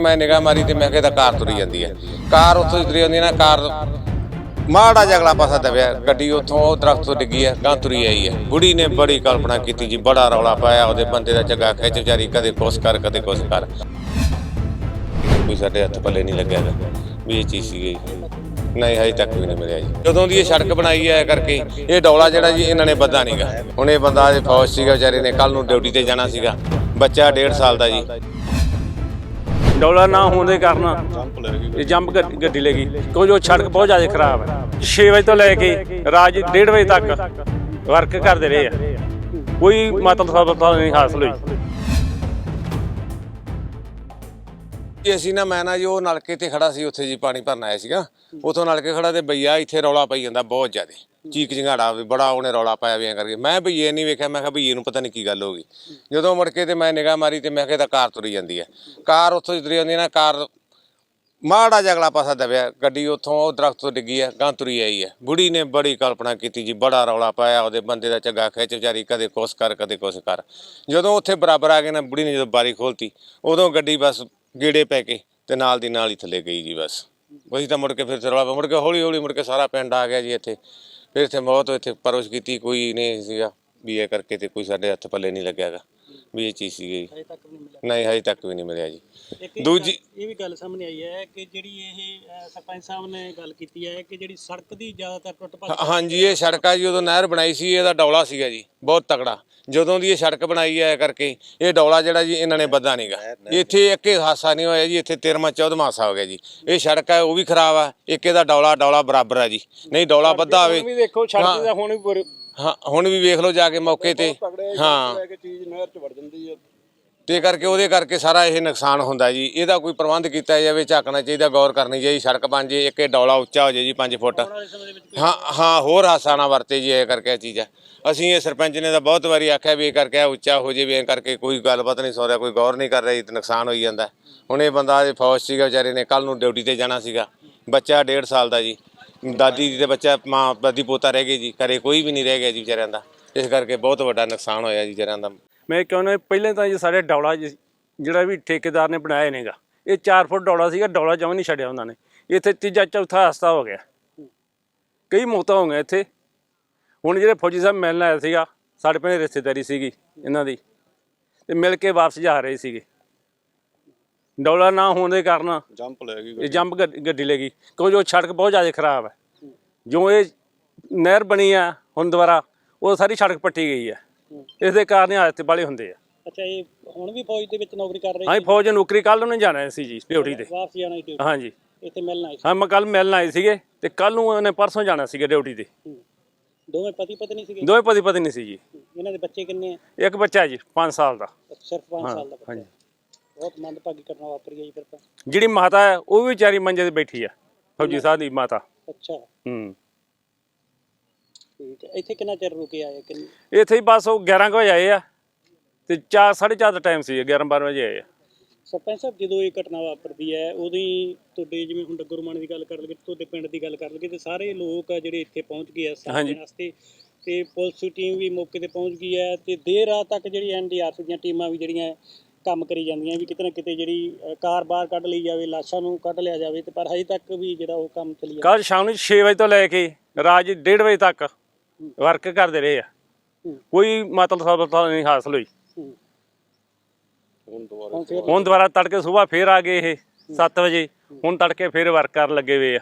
ਮੈਂ ਨਿਗਾਹ ਮਾਰੀ ਤੇ ਮੈਂ ਕਿਹਾ ਇਹ ਤਾਂ ਕਾਰ ਤੁਰੀ ਜਾਂਦੀ ਹੈ ਕਾਰ ਉੱਥੋਂ ਤੁਰੀ ਜਾਂਦੀ ਨਾ, ਕਾਰ ਮਾੜਾ ਜਗਲਾ ਪਾਸਾ ਦਬਿਆ, ਗੱਡੀ ਉੱਥੋਂ, ਉਹ ਦਰਖਤ ਤੋਂ ਡਿੱਗੀ ਹੈ ਗਾਂ ਤੁਰੀ ਆਈ ਹੈ ਬੁੜੀ ਨੇ ਬੜੀ ਕਲਪਨਾ ਕੀਤੀ ਜੀ, ਬੜਾ ਰੌਲਾ ਪਾਇਆ, ਉਹਦੇ ਬੰਦੇ ਦਾ ਚੱਗਾ ਖਿੱਚ ਵਿਚਾਰੀ ਕਦੇ ਕੁਛ ਕਰ, ਕਦੇ ਕੁਛ ਕਰ। ਕੋਈ ਸਾਡੇ ਹੱਥ ਪੱਲੇ ਨਹੀਂ ਲੱਗਿਆ ਵੀ ਇਹ ਚੀਜ਼ ਸੀਗੀ। ਨਹੀਂ, ਹਜੇ ਤੱਕ ਵੀ ਨਹੀਂ ਮਿਲਿਆ ਜੀ। ਜਦੋਂ ਦੀ ਇਹ ਸੜਕ ਬਣਾਈ ਹੈ ਕਰਕੇ, ਇਹ ਡੌਲਾ ਜਿਹੜਾ ਜੀ, ਇਹਨਾਂ ਨੇ ਬੱਧਾ ਨਹੀਂਗਾ ਹੁਣ ਇਹ ਬੰਦਾ ਇਹ ਫੌਜ ਸੀਗਾ ਵਿਚਾਰੇ ਨੇ ਕੱਲ ਨੂੰ ਡਿਊਟੀ ਤੇ ਜਾਣਾ ਸੀਗਾ। ਬੱਚਾ 1.5 ਸਾਲ ਦਾ ਜੀ। ਡੌਲਾ ਨਾ ਹੋਣ ਦੇ ਕਾਰਨ ਇਹ ਜੰਪ ਗੱਡੀ ਗੱਡੀ ਲੈ ਗਈ। ਕਿਉਂ ਜੋ ਸੜਕ ਬਹੁਤ ਜ਼ਿਆਦਾ ਖਰਾਬ ਹੈ। 6 ਵਜੇ ਤੋਂ ਲੈ ਕੇ ਰਾਜ 1:30 ਵਜੇ ਤੱਕ ਵਰਕ ਕਰਦੇ ਰਹੇ ਆ। ਕੋਈ ਮਤਲਬ ਸਫਲਤਾ ਨਹੀਂ ਹਾਸਲ ਹੋਈ। ਜੀ ਅਸੀਂ ਨਾ ਮੈਂ ਨਾ ਜੀ ਉਹ ਨਲਕੇ ਤੇ ਖੜਾ ਸੀ ਉੱਥੇ ਜੀ ਪਾਣੀ ਭਰਨ ਆਇਆ ਸੀਗਾ। ਉਥੋਂ ਨਲਕੇ ਖੜਾ ਤੇ ਭਈਆ ਇੱਥੇ ਰੌਲਾ ਪਈ ਜਾਂਦਾ ਬਹੁਤ ਜ਼ਿਆਦਾ। ਚੀਕ ਚਿੰਗਾੜਾ ਵੀ ਬੜਾ ਉਹਨੇ ਰੌਲਾ ਪਾਇਆ ਵੀ ਐਂ ਕਰਕੇ। ਮੈਂ ਭਈਏ ਨਹੀਂ ਵੇਖਿਆ, ਮੈਂ ਕਿਹਾ ਭਈਏ ਨੂੰ ਪਤਾ ਨਹੀਂ ਕੀ ਗੱਲ ਹੋ ਗਈ। ਜਦੋਂ ਮੁੜ ਕੇ ਤੇ ਮੈਂ ਨਿਗਾਹ ਮਾਰੀ ਤੇ ਮੈਂ ਕਿਹਾ ਤਾਂ ਕਾਰ ਤੁਰੀ ਜਾਂਦੀ ਹੈ ਕਾਰ ਉੱਥੋਂ ਤੁਰੀ ਜਾਂਦੀ ਹੈ ਨਾ, ਕਾਰ ਮਾੜਾ ਜਗਲਾ ਪਾਸਾ ਦਬਿਆ, ਗੱਡੀ ਉੱਥੋਂ, ਉਹ ਦਰਖਤ ਤੋਂ ਡਿੱਗੀ ਹੈ ਗਾਂ ਤੁਰੀ ਆਈ ਹੈ ਬੁੜੀ ਨੇ ਬੜੀ ਕਲਪਨਾ ਕੀਤੀ ਜੀ, ਬੜਾ ਰੌਲਾ ਪਾਇਆ, ਉਹਦੇ ਬੰਦੇ ਦਾ ਚੱਗਾ ਖਿੱਚ, ਵਿਚਾਰੀ ਕਦੇ ਕੁਛ ਕਰ, ਕਦੇ ਕੁਛ ਕਰ। ਜਦੋਂ ਉੱਥੇ ਬਰਾਬਰ ਆ ਗਏ ਨਾ ਬੁੜੀ ਨੇ ਜਦੋਂ ਬਾਰੀ ਖੋਲਤੀ, ਉਦੋਂ ਗੱਡੀ ਬਸ ਗੇੜੇ ਪੈ ਕੇ ਤੇ ਨਾਲ ਦੀ ਨਾਲ ਹੀ ਥੱਲੇ ਗਈ ਜੀ ਬਸ। ਉਹੀ ਤਾਂ ਮੁੜ ਕੇ ਫਿਰ ਰੌਲਾ ਮੁੜ ਕੇ ਹੌਲੀ ਹੌਲੀ ਮੁੜ ਕੇ ਸਾਰਾ ਪਿੰਡ ਆ ਗਿਆ ਜੀ ਇੱਥੇ। ਫਿਰ ਇੱਥੇ ਬਹੁਤ ਇੱਥੇ ਪਰਵਿਸ਼ ਕੀਤੀ, ਕੋਈ ਨਹੀਂ ਸੀਗਾ, ਵੀ ਇਹ ਕਰਕੇ ਤੇ ਕੋਈ ਸਾਡੇ ਹੱਥ ਪੱਲੇ ਨਹੀਂ ਲੱਗਿਆਗਾ ਵੀ ਇਹ ਚੀਜ਼ ਸੀਗੀ ਹਜੇ ਤੱਕ ਵੀ ਨਹੀਂ ਮਿਲਿਆ। ਨਹੀਂ ਹਜੇ ਤੱਕ ਵੀ ਨਹੀਂ ਮਿਲਿਆ ਜੀ। ਇੱਕ ਇਹ ਦੂਜੀ- ਗੱਲ- ਇਹ ਵੀ ਗੱਲ ਸਾਹਮਣੇ ਆਈ ਹੈ ਕਿ ਜਿਹੜੀ ਇਹ ਅ, ਸਰਪੰਚ ਸਾਹਿਬ ਨੇ ਗੱਲ ਕੀਤੀ ਹੈ ਕਿ ਜਿਹੜੀ ਸੜਕ ਦੀ ਜ਼ਿਆਦਾਤਰ ਟੁੱਟ ਭੱਜ ਹਾਂ- ਹਾਂਜੀ ਇਹ ਸੜਕ ਆ ਜੀ ਉਦੋਂ ਨਹਿਰ ਬਣਾਈ ਸੀ ਇਹਦਾ ਡੌਲਾ ਸੀਗਾ ਜੀ ਬਹੁਤ ਤਕੜਾ। ਜਦੋਂ ਦੀ ਇਹ ਸੜਕ ਬਣਾਈ ਹੈ ਕਰਕੇ ਇਹ ਡੌਲਾ ਜਿਹੜਾ ਜੀ ਇਹਨਾਂ ਨੇ ਬੱਧਾ ਨਹੀਂਗਾ ਇੱਥੇ ਇੱਕ ਹੀ ਹਾਸਾ ਨਹੀਂ ਹੋਇਆ ਜੀ ਇੱਥੇ 13ਵਾਂ 14ਵਾਂ ਹਾਸਾ ਹੋ ਗਿਆ ਜੀ। ਇਹ ਸੜਕ ਹੈ ਉਹ ਵੀ ਖਰਾਬ ਆ ਇੱਕ ਇਹਦਾ ਡੌਲਾ ਡੌਲਾ ਬਰਾਬਰ ਆ ਜੀ। ਨਹੀਂ ਡੌਲਾ ਬੱਧਾ ਹੋਵੇ ਵੀ ਦੇਖੋ ਸੜਕ ਦਾ ਹੁਣ ਵੀ ਬੁਰ- ਹਾਂ ਹੁਣ ਵੀ ਵੇਖ ਲਓ ਜਾ ਕੇ ਮੌਕੇ ਤੇ। ਹਾਂ। ਨਹਿਰ ਚ ਵੜ ਜਾਂਦੀ ਹੈ ਤੇ ਕਰਕੇ ਉਹਦੇ ਕਰਕੇ ਸਾਰਾ ਇਹ ਨੁਕਸਾਨ ਹੁੰਦਾ ਜੀ। ਇਹਦਾ ਕੋਈ ਪ੍ਰਬੰਧ ਕੀਤਾ ਜਾਵੇ ਝਾਕਣਾ ਚਾਹੀਦਾ ਗੌਰ ਕਰਨੀ ਚਾਹੀਦੀ ਸੜਕ ਬਣ ਜੇ ਇੱਕ ਇਹ ਡੌਲਾ ਉੱਚਾ ਹੋ ਜੇ ਜੀ 5 ਫੁੱਟ। ਹਾਂ ਹਾਂ ਹੋਰ ਹਾਸਾ ਨਾ ਵਰਤੇ ਜੀ ਇਹ ਕਰਕੇ ਇਹ ਚੀਜ਼ ਹੈ ਅਸੀਂ ਇਹ ਸਰਪੰਚ ਨੇ ਤਾਂ ਬਹੁਤ ਵਾਰੀ ਆਖਿਆ ਵੀ ਇਹ ਕਰਕੇ ਇਹ ਉੱਚਾ ਹੋ ਜੇ ਵੀ ਇਹ ਕਰਕੇ ਕੋਈ ਗੱਲਬਾਤ ਨਹੀਂ ਸੋ ਰਿਹਾ ਕੋਈ ਗੌਰ ਨਹੀਂ ਕਰ ਰਹੀ ਤੇ ਨੁਕਸਾਨ ਹੋਈ ਜਾਂਦਾ। ਹੁਣ ਇਹ ਬੰਦਾ ਇਹ ਫੌਜ ਸੀਗਾ ਵਿਚਾਰੇ ਨੇ ਕੱਲ ਨੂੰ ਡਿਊਟੀ ਤੇ ਜਾਣਾ ਸੀਗਾ। ਬੱਚਾ 1.5 ਸਾਲ ਦਾ ਜੀ। ਦਾਦੀ ਦੀ ਤੇ ਬੱਚਾ ਮਾਂ ਦਾਦੀ ਪੋਤਾ ਰਹਿ ਗਏ ਜੀ ਘਰੇ ਕੋਈ ਵੀ ਨਹੀਂ ਰਹਿ ਗਿਆ ਜੀ ਵਿਚਾਰਿਆਂ ਦਾ। ਇਸ ਕਰਕੇ ਬਹੁਤ ਵੱਡਾ ਨੁਕਸਾਨ ਹੋਇਆ ਜੀ ਵਿਚਾਰਿਆਂ ਦਾ। ਮੈਂ ਕਹਿੰਦਾ ਪਹਿਲੇ ਤਾਂ ਇਹ ਸਾਰੇ ਡੌਲਾ ਜਿ- ਜਿਹੜਾ ਵੀ ਠੇਕੇਦਾਰ ਨੇ ਬਣਾਇਆ ਨੇਗਾ ਇਹ 4 ਫੁੱਟ ਡੌਲਾ ਸੀਗਾ ਡੌਲਾ ਜਮਾਂ ਨਹੀਂ ਛੱਡਿਆ ਉਹਨਾਂ ਨੇ। ਇੱਥੇ ਤੀਜਾ ਚੌਥਾ ਹਸਤਾ ਹੋ ਗਿਆ। ਕਈ ਮੌਤਾਂ ਹੋ ਗਈਆਂ ਇੱਥੇ। ਹੁਣ ਜਿਹੜੇ ਫੌਜੀ ਸਾਹਿਬ ਮਿਲਣ ਆਇਆ ਸੀਗਾ ਸਾਡੇ ਪਿੰਡ ਰਿਸ਼ਤੇਦਾਰੀ ਸੀਗੀ ਇਹਨਾਂ ਦੀ ਤੇ ਮਿਲ ਕੇ ਵਾਪਸ ਜਾ ਰਹੇ ਸੀਗੇ। ਡੌਲਾ ਨਾ ਹੋਣ ਦੇ ਕਾਰਨ ਜੰਪ ਲੈ ਗਈ ਇਹ ਜੰਪ ਗੱਡ- ਗੱਡੀ ਲੈ ਗਈ ਕਿਉਂ ਜੋ ਸੜਕ ਬਹੁਤ ਜ਼ਿਆਦਾ ਖਰਾਬ ਹੈ। ਜੋ ਇਹ ਨਹਿਰ ਬਣੀ ਆ ਹੁਣ ਦੁਬਾਰਾ ਉਹ ਸਾਰੀ ਸੜਕ ਪੱਟੀ ਗਈ ਹੈ। ਇਸ ਦੇ ਕਾਰਨ ਇਹ ਹਾਦਸੇ ਵਾਲੇ ਹੁੰਦੇ ਆ। ਅੱਛਾ ਇਹ ਹੁਣ ਵੀ ਫੌਜ ਦੇ ਵਿੱਚ ਨੌਕਰੀ ਕਰ ਰਹੇ ਹਾਂ ਫੌਜ ਨੌਕਰੀ ਕੱਲ ਨੂੰ ਜਾਣਾ ਸੀ ਜੀ ਡਿਊਟੀ ਤੇ। ਵਾਪਸ ਜਾਣਾ ਸੀ ਹਾਂਜੀ। ਇੱਥੇ ਮਿਲਣਾ ਸੀ? ਹਾਂ ਮੈਂ ਕੱਲ ਮਿਲਣ ਆਏ ਸੀਗੇ ਤੇ ਕੱਲ ਨੂੰ ਉਹਨੇ ਪਰਸੋਂ ਜਾਣਾ ਸੀਗਾ ਡਿਊਟੀ ਤੇ। ਹੂੰ। ਦੋਵੇਂ ਪਤੀ ਪਤਨੀ ਸੀਗੇ? ਦੋਵੇਂ ਪਤੀ ਪਤਨੀ ਸੀ ਜੀ। ਇਹਨਾਂ ਦੇ ਬੱਚੇ ਕਿੰਨੇ ਆ? ਇੱਕ ਬੱਚਾ ਹੈ ਜੀ 5 ਸਾਲ ਦਾ। ਸਿਰਫ 5 ਸਾਲ ਦਾ ਬੱਚਾ। ਹਾਂਜੀ। ਬਹੁਤ ਮੰਦਭਾਗੀ ਘਟਨਾ ਵਾਪਰੀ ਹੈ ਜੀ ਫਿਰ ਤਾਂ। ਜਿਹੜੀ ਮਾਤਾ ਹੈ ਉਹ ਵੀ ਵਿਚਾਰੀ ਮੰਜੇ ਤੇ ਬੈਠੀ ਆ। ਫੌਜੀ ਸਾਹਿਬ ਦੀ ਮਾਤਾ। ਅੱਛਾ। ਹੂੰ। ਠੀਕ ਹੈ। ਇੱਥੇ ਕਿੰਨਾ ਚਿਰ ਰੁਕੇ ਆਏ ਕਿੰਨੇ ਇੱਥੇ ਹੀ ਬਸ ਉਹ 11 ਕੁ ਵਜੇ ਆਏ ਆ ਤੇ 4 4:30 ਦਾ ਟਾਈਮ ਸੀ 11 12 ਵਜੇ ਆਏ ਆ। ਸਰਪੰਚ ਸਾਹਿਬ ਜਦੋਂ ਇਹ ਘਟਨਾ ਵਾਪਰਦੀ ਹੈ ਉਦੋਂ ਹੀ ਤੁਹਾਡੇ ਜਿਵੇਂ ਹੁਣ ਡੱਗਰਮਾਨ ਦੀ ਗੱਲ ਕਰ ਲਈਏ ਤੁਹਾਡੇ ਪਿੰਡ ਦੀ ਗੱਲ ਕਰ ਲਈਏ ਤੇ ਸਾਰੇ ਲੋਕ ਆ ਜਿਹੜੇ ਇੱਥੇ ਪਹੁੰਚ ਗਏ ਆ ਸਾਥ ਹਾਂਜੀ। ਦੇਣ ਵਾਸਤੇ ਤੇ ਪੁਲਿਸ ਦੀ ਟੀਮ ਵੀ ਮੌਕੇ ਤੇ ਪਹੁੰਚ ਗਈ ਹੈ ਤੇ ਦੇਰ ਰਾਤ ਤੱਕ ਜਿਹੜੀ ਐਨਡੀਆਰਐਫ ਦੀਆਂ ਟੀਮਾਂ ਵੀ ਜਿਹੜੀਆਂ ਕੰਮ ਕਰੀ ਜਾਂਦੀਆਂ ਵੀ ਕਿਤੇ ਨਾ ਕਿਤੇ ਜਿਹੜੀ ਅ, ਕਾਰ ਬਾਹਰ ਕੱਢ ਲਈ ਜਾਵੇ ਲਾਸ਼ਾਂ ਨੂੰ ਕੱਢ ਲਿਆ ਜਾਵੇ ਤੇ ਪਰ ਹਜੇ ਤੱਕ ਵੀ ਜਿਹੜਾ ਉਹ ਕੰਮ ਚੱਲੀ ਜਾਂਦਾ। ਕੱਲ ਸ਼ਾਮ ਨੂੰ 6 ਵਜੇ ਤੋਂ ਲੈ ਕੇ ਰਾਜ 1:30 ਵਜੇ ਤੱਕ ਵਰਕ ਕਰਦੇ ਰਹੇ ਆ। ਕੋਈ ਮਤਲਬ ਸਫਲਤਾ ਨਹੀਂ ਹਾਸਲ ਹੋਈ। ਹੁਣ ਦੁਬਾਰਾ ਤੜਕੇ ਸਵੇਰ ਫੇਰ ਆ ਗਏ ਇਹ 7 ਵਜੇ। ਹੁਣ ਤੜਕੇ ਫੇਰ ਵਰਕ ਕਰਨ ਲੱਗੇ ਹੋਏ ਆ।